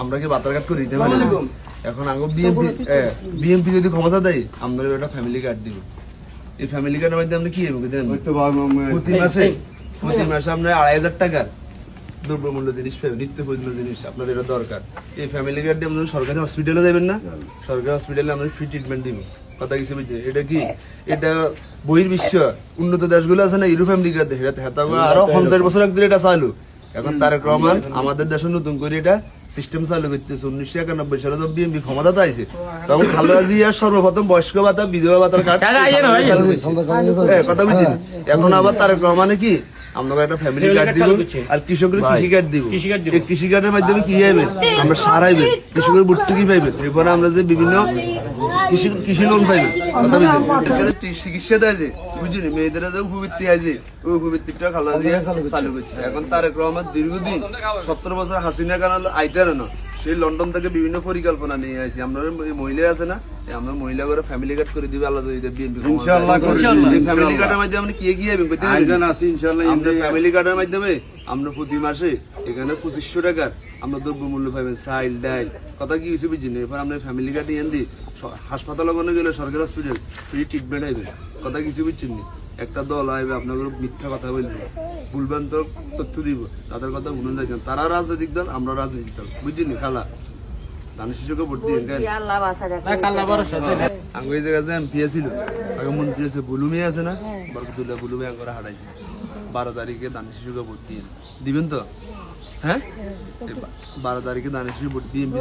আমরা কি বাতার কার্ড করে দিতে পারি? এখন আগে বিএনপি বিএনপি যদি ক্ষমতা দেয় আমরা একটা ফ্যামিলি কার্ড দিব। এই ফ্যামিলি কার্ডের মধ্যে আমরা কি প্রতি মাসে প্রতি মাসে আমরা আড়াই হাজার টাকার দ্রব্যমূল্য জিনিস পাবেন নিত্য প্রয়োজনীয় জিনিস আপনাদের এটা দরকার। এই ফ্যামিলি কার্ড দিয়ে আপনারা সরকারি হসপিটালে যাবেন না? সরকারি হসপিটালে আমরা ফ্রি ট্রিটমেন্ট দিব। কথা কিছু বুঝছে এটা কি? এটা বহির্বিশ্ব উন্নত দেশগুলো আছে না ইউরো ফ্যামিলি কার্ড এটা আরও পঞ্চাশ বছর আগে এটা চালু। এখন তারেক রহমান আমাদের দেশে নতুন করে এটা সিস্টেম চালু করতেছে। উনিশশো একানব্বই সালে যখন বিএনপি ক্ষমতা আইছে তখন খালেদা জিয়ার সর্বপ্রথম বয়স্ক ভাতা বিধবা ভাতার কার্ড হ্যাঁ, কথা বুঝছেন এখন আবার তারেক রহমানে কি আমরা একটা ফ্যামিলি কার্ড দিব আর কৃষকের কৃষি কার্ড দিব। এই কৃষি কার্ডের মাধ্যমে কি হবে আমরা সারাইবেন কৃষকের ভর্তুকি পাইবেন? এরপরে আমরা যে বিভিন্ন কৃষি কৃষি লোন পাইবেন। চিকিৎসা দেয় যে বুঝলি মেয়েদের যে উপবৃত্তি আছে ওই উপবৃত্তিটা খালা দিয়ে চালু করছে। এখন তারেক রহমান দীর্ঘদিন সত্তর বছর হাসিনা কারণ আইতে না। সেই লন্ডন থেকে বিভিন্ন পরিকল্পনা নিয়ে আসি আমরা মহিলা আছে না আমরা মহিলা করে ফ্যামিলি কার্ড করে দিবে আল্লাহ যদি বিএনপি ইনশাআল্লাহ ফ্যামিলি কার্ডের মাধ্যমে আমরা কি কি করতে আয়োজন আছে ইনশাআল্লাহ আমরা ফ্যামিলি কার্ডের মাধ্যমে আমরা প্রতি মাসে এখানে পঁচিশশো টাকার আমরা দ্রব্যমূল্য পাবেন চাইল ডাইল। কথা কি কিছু বুঝি না? এবার আমরা ফ্যামিলি কার্ড ইয়ে দিই। হাসপাতাল ওখানে গেলে সরকারি হসপিটাল ফ্রি ট্রিটমেন্ট আইবে। কথা কিছু বুঝছেন নি? একটা দল আইবে আপনাদের মিথ্যা কথা বলবে। ভুলবেন তো তথ্য দিব তাদের কথা মনে যাই তারা রাজনৈতিক দল আমরা রাজনৈতিক দল। বুঝিনি নি খালা? ধানের শিশুকে ভোট দিয়ে কেন আল্লাহ বাসা রাখে আঙ্গ জায়গায় যে এমপি ছিল আগে মন্ত্রী আছে বুলুমি আছে না? বরকতুল্লাহ বুলুমি আগে হারাইছে। বারো তারিখে দানি শিশুকে ভোট দিয়ে দিবেন তো? হ্যাঁ? বারো তারিখে দানি শিশু ভোট দিয়ে এমপি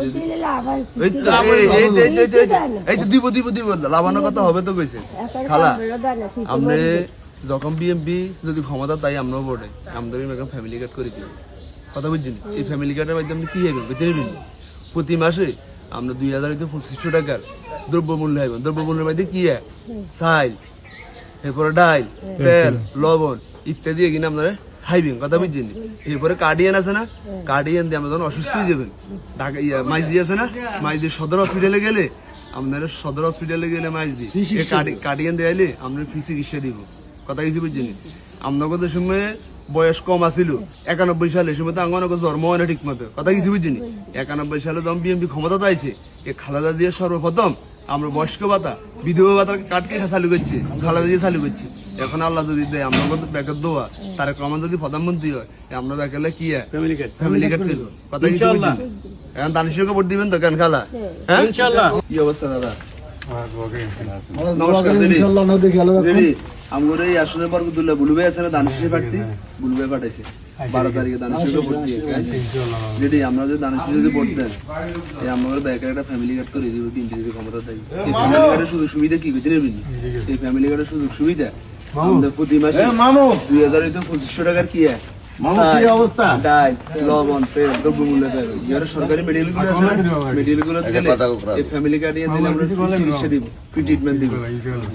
এই তো দিব দিব দিব লাভানোর কথা হবে তো কইছে। খালা আপনি যখন বিএমপি যদি ক্ষমতা তাই আমরাও ভোটে। আমাদের এখন ফ্যামিলি কার্ড করে দিব কথা বুঝছেন? এই ফ্যামিলি কার্ডের মাধ্যমে আপনি কি হইবেন বুঝতে প্রতি মাসে আমরা দুই হাজার পঁচিশশো টাকার দ্রব্যমূল্য হইবেন দ্রব্যমূল্যের মধ্যে কি চাইল এরপরে ডাইল তেল লবণ ইত্যাদি এখানে আপনারা হাইবেন কথা বুঝছেন? এরপরে কার্ডিয়ান আছে না? কার্ডিয়ান দিয়ে আমরা যখন অসুস্থ হয়ে যাবেন ঢাকা ইয়া মাইজি আছে না? মাইজি সদর হসপিটালে গেলে আপনারা সদর হসপিটালে গেলে মাইজি। কার্ডিয়ান দেয়াইলে আমরা ফি চিকিৎসা দিব। কথা কিছু বুঝছেন? আপনাদের সময় বয়স কম আছিল একানব্বই সালে সে সময় তো আঙ্গনকে জন্ম হয় না ঠিক মতো কথা কিছু বুঝিনি একানব্বই সালে যখন বিএনপি ক্ষমতা আইছে এ খালেদা দিয়ে সর্বপ্রথম আমরা বয়স্ক ভাতা বিধবা ভাতার কাটকে চালু করছি খালেদা দিয়ে চালু করছি। এখন আল্লাহ যদি দেয় আমরা কিন্তু ব্যাকের দোয়া? তার ক্রমণ যদি প্রধানমন্ত্রী হয় আমরা ব্যাকেলে কি হয় ফ্যামিলি কার্ড ফ্যামিলি কার্ড কথা কিছু এখন দানিশকে ভোট দিবেন তো কেন খালা? হ্যাঁ? ইনশাআল্লাহ। কি অবস্থা দাদা? নমস্কার দিদি। দিদি আমগরে এই আসনে বরকতুল্লাহ বুলুবে আছে না? দানিশের প্রার্থী বুলুবে পাঠাইছে। বারো তারিখে দানিশকে ভোট দিয়ে দিদি আমরা যদি দানিশ যদি ভোট দেন এই আমাদের ব্যাকের একটা ফ্যামিলি কার্ড করে দিব যদি ক্ষমতা দেয়। এই ফ্যামিলি কার্ডের সুযোগ সুবিধা কি? এই ফ্যামিলি কার্ডের সুযোগ সুবিধা প্রতি মাসে মামু। দুই হাজার হইতে পঁচিশশো টাকার কি মামু, কি অবস্থা? ডাল লবণ তেল দ্রব্যমূল্য তেল ইয়ার সরকারি মেডিকেল আছে মেডিকেলগুলো এই ফ্যামিলি কার্ড নিয়ে দিলে আমরা চিকিৎসা দিব ফ্রি ট্রিটমেন্ট দিব।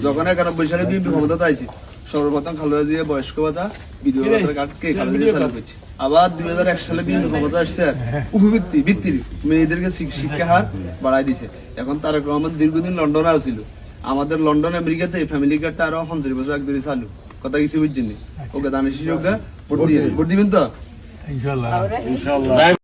যখন একানব্বই সালে বিএনপি আইছি সর্বপ্রথম খালেদা জিয়া বয়স্ক ভাতা বিধবা ভাতার কার্ড খালেদা জিয়া চালু করছে। আবার দুই হাজার এক সালে বিএনপি ক্ষমতা আসছে উপবৃত্তি বৃত্তির। মেয়েদেরকে শিক্ষা হার বাড়াই দিছে। এখন তারেক রহমান দীর্ঘদিন লন্ডনে আছিল। আমাদের লন্ডন আমেরিকাতে ফ্যামিলি কার্ডটা আরও পঞ্চাশ বছর এক ধরে চালু। কথা কিছু বুঝছেন ওকে দামি শিশুকে ভোট দিয়ে ভোট দিবেন তো? ইনশাল্লাহ। ইনশাআল্লাহ